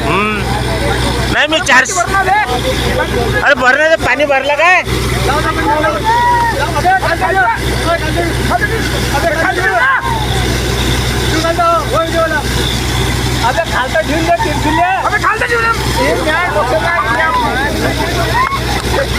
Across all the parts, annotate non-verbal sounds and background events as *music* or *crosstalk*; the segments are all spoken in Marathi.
हम्म. नाही मी चारशे अरे भरण्याचं पाणी भरलं काय? खालता ठेवून द्या तिरफिल्या खालता राहू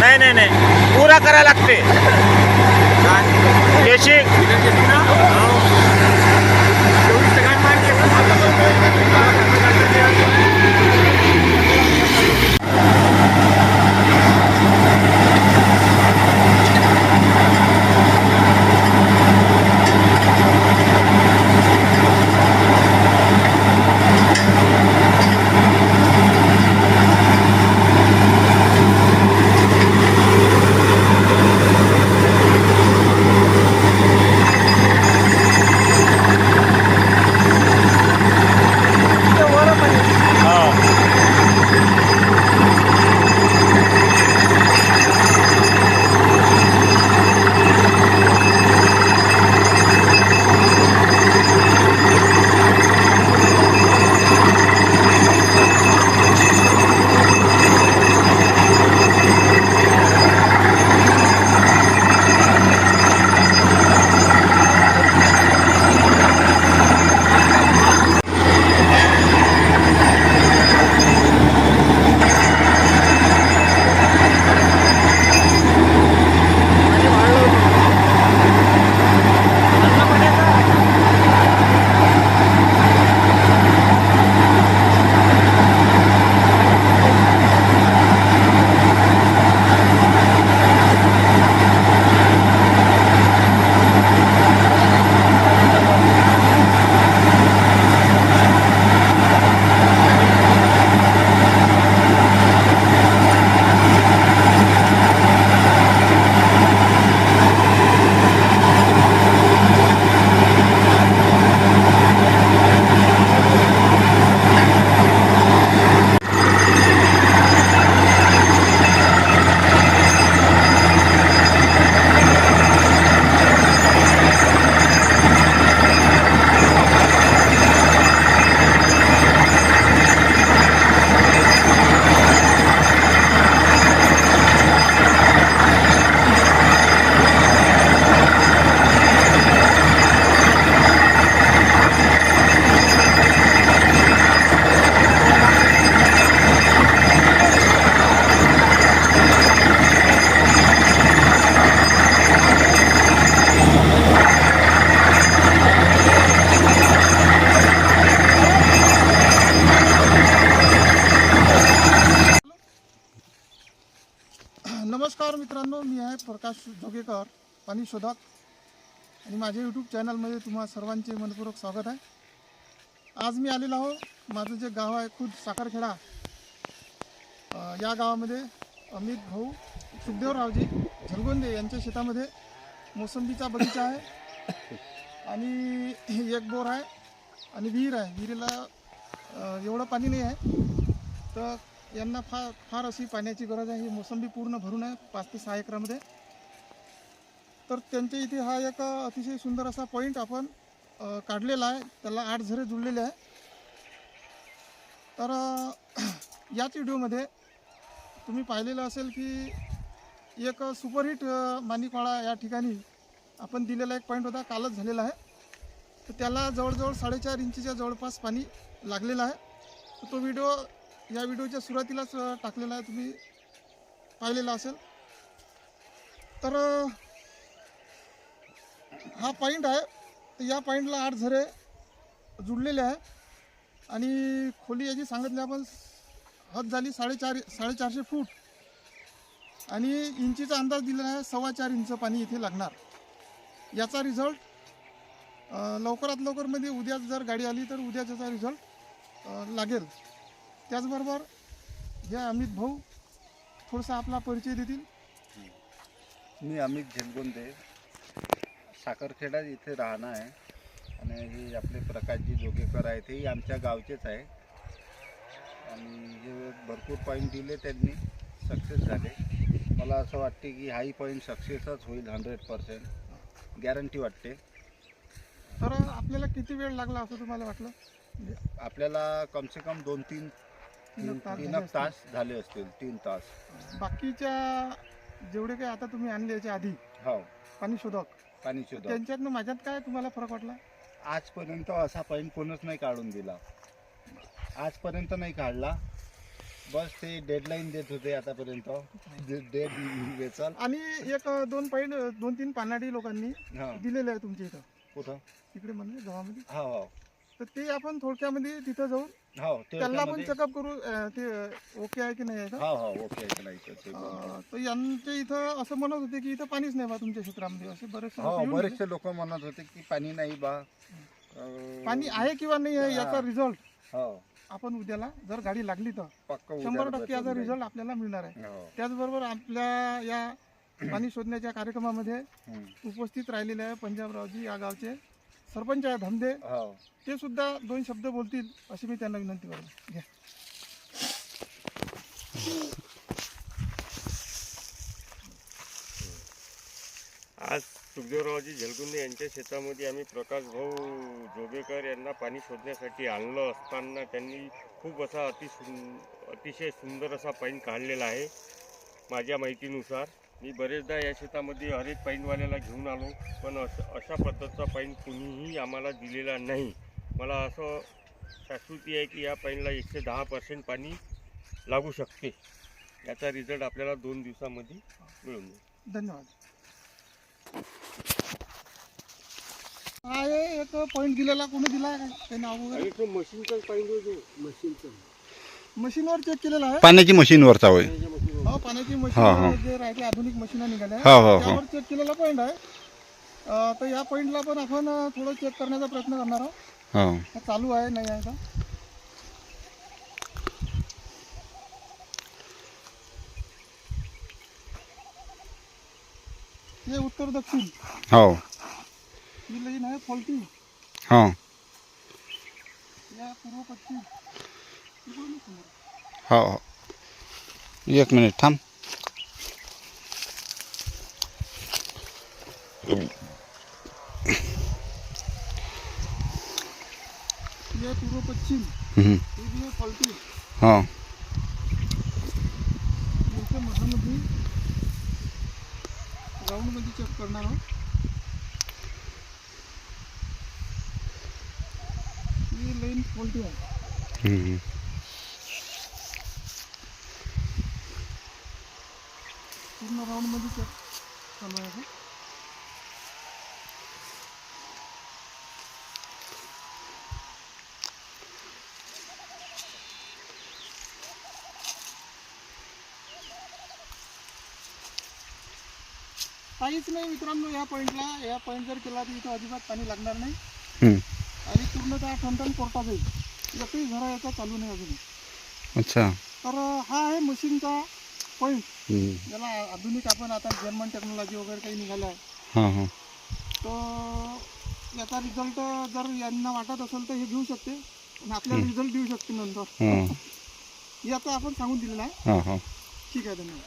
नाही नाही नाही. पुरा करायला लागते. केशी? नमस्कार मित्रांनो मी आहे प्रकाश जोगेकर पाणी शोधक. आणि माझ्या यूट्यूब चॅनलमध्ये तुम्हा सर्वांचे मनपूर्वक स्वागत आहे. आज मी आलेलो आहो माझं जे गाव आहे खुद साखरखेडा. या गावामध्ये अमित भाऊ सुखदेवरावजी झरगोंदे यांच्या शेतामध्ये मोसंबीचा बगीचा आहे. आणि एक बोर आहे आणि विहीर आहे. विहिरीला एवढं पाणी नाही आहे. तर यांना फार फार अशी पाण्याची गरज आहे. ही मोसंबी पूर्ण भरून आहे पाच ते सहा एकरामध्ये. तर त्यांच्या इथे हा एक अतिशय सुंदर असा पॉईंट आपण काढलेला आहे. त्याला आठ झरे जुळलेले आहे. तर *clears throat* याच व्हिडिओमध्ये तुम्ही पाहिलेलं असेल की एक सुपरहिट मानिकवाळा या ठिकाणी आपण दिलेला एक पॉईंट होता कालच झालेला आहे. तर त्याला जवळजवळ साडेचार इंचीच्या जवळपास पाणी लागलेलं आहे. तर तो व्हिडिओ या व्हिडिओच्या सुरुवातीलाच टाकलेला आहे तुम्ही. पाहिलेला असेल. तर हा पॉईंट आहे. तर या पॉईंटला आठ झरे जुडलेले आहे. आणि खोली याची सांगितली आपण हद झाली साडेचार साडेचारशे फूट. आणि इंचीचा अंदाज दिलेला आहे सव्वा चार इंच पाणी इथे लागणार. याचा रिझल्ट लवकरात लवकरमध्ये उद्या जर गाडी आली तर उद्याचा रिझल्ट लागेल. त्याचबरोबर हे अमित भाऊ थोडासा आपला परिचय देतील. मी अमित झेलगुंदे साखरखेडा इथे राहणं आहे. आणि हे आपले प्रकाशजी जोगेकर आहेत हेही आमच्या गावचेच आहे. आणि हे भरपूर पॉईंट दिले त्यांनी सक्सेस झाले. मला असं वाटते की हाही पॉईंट सक्सेसच होईल हंड्रेड पर्सेंट गॅरंटी वाटते. तर आपल्याला किती वेळ लागला असं तुम्हाला वाटलं? आपल्याला कमसे कम दोन तीन तीन तीन तास झाले तीन तास झाले असतील तीन तास. बाकीच्या जेवढे काही आता तुम्ही आणले याच्या आधी हो. पाणी शोधक पाणी सुद्धा त्यांच्यातनं माझ्यात काय तुम्हाला फरक वाटला? आजपर्यंत असा पॉईंट कोणच नाही काढून दिला. आजपर्यंत नाही काढला. बस ते डेडलाईन देत होते आतापर्यंत. डेट वेचल आणि एक दोन पॉईंट दोन तीन पानाडी लोकांनी हा. दिलेले आहे तुमच्या इथं. कुठं? तिकडे म्हणजे गावामध्ये? हो हो. तर ते आपण थोडक्यामध्ये तिथं जाऊन हो त्यांना त्यामध्ये- चेकअप करू अं, ते ओके आहे की नाही आहे का हो हो ओके ऐकलं ऐकलं ते बोलतो. अं, तर यांच्या इथं असं म्हणत होते की इथं पाणीच नाही बा तुमच्या क्षेत्रामध्ये असे बरेचसे लोकं हो येऊन गेले. बरेचसे लोक म्हणत होते की पाणी नाही बा अं, पाणी आहे किंवा नाही आहे याचा. रिझल्ट हो आपण उद्याला जर गाडी लागली तर पक्क शंभर टक्के याचा. रिझल्ट आपल्याला मिळणार आहे हो त्याचबरोबर आपल्या या पाणी *clears throat* शोधण्याच्या कार्यक्रमामध्ये हम्म. उपस्थित राहिलेले आहे पंजाबरावजी या गावचे सरपंच आहे धमदे हो. ते सुद्धा दोन शब्द बोलतील अशी मी त्यांना विनंती करतो घ्या. आज सुखदेवरावजी झलकुंदे यांच्या शेतामध्ये आम्ही प्रकाश भाऊ जोगेकर यांना पाणी शोधण्यासाठी आणलं असताना त्यांनी खूप असा अति अतिशय सुंदर असा पाईन काढलेला आहे माझ्या माहितीनुसार. मी बरेचदा या शेतामध्ये हरेक पाईनवाल्याला घेऊन आलो पण असं अशा पद्धतीचा पाईन कुणीही आम्हाला दिलेला नाही. मला असं शाश्वती आहे की या पाईनला एकशे दहा पर्सेंट पाणी लागू शकते. याचा रिझल्ट आपल्याला दोन दिवसामध्ये मिळून जाईल. धन्यवाद. हा एक पॉईंट दिलेला कोणी दिला आहे तो मशीनचाच पाहिजे मशीनचं. मशीनवर चेक केलेला आहे? पाण्याची मशीनवरचा होय. हो पाण्याची हा, मशीन. जे राहते आधुनिक मशीन निघाल्या. हो, हो, हो. त्यावर चेक केलेला पॉईंट आहे. अं, तर या पॉईंटला पण आपण अं, थोडं चेक करण्याचा प्रयत्न करणार आहोत. हो. हा चालू आहे नाही आहे का? हे उत्तर दक्षिण. हो. ही लाईन आहे फॉल्टी हो. या पूर्व पश्चिम. इकडून समोर. हो हो. एक मिनिट थांब. हे ग्राउंडमध्ये चेक करणार आहोत ही. लाईन फॉल्टी आहे पूर्ण राऊंडमध्ये चेक चालू आहे? काहीच नाही मित्रांनो या पॉईंटला या पॉईंट जर केला तर इथं अजिबात पाणी लागणार नाही. आणि पूर्णतः ठणठण कोर्टात जाईल. एकही झरा याचा चालू नाही अजून. अच्छा. तर हा आहे मशीनचा पॉईंट हम्म. याला आधुनिक आपण आता जर्मन टेक्नॉलॉजी वगैरे काही निघालं आहे. हो हो. तर याचा रिझल्ट जर यांना वाटत असेल तर हे घेऊ शकते. आणि आपल्याला रिझल्ट देऊ शकते नंतर. हो याचं आपण सांगून दिलेलं आहे. हो हो. ठीक आहे धन्यवाद.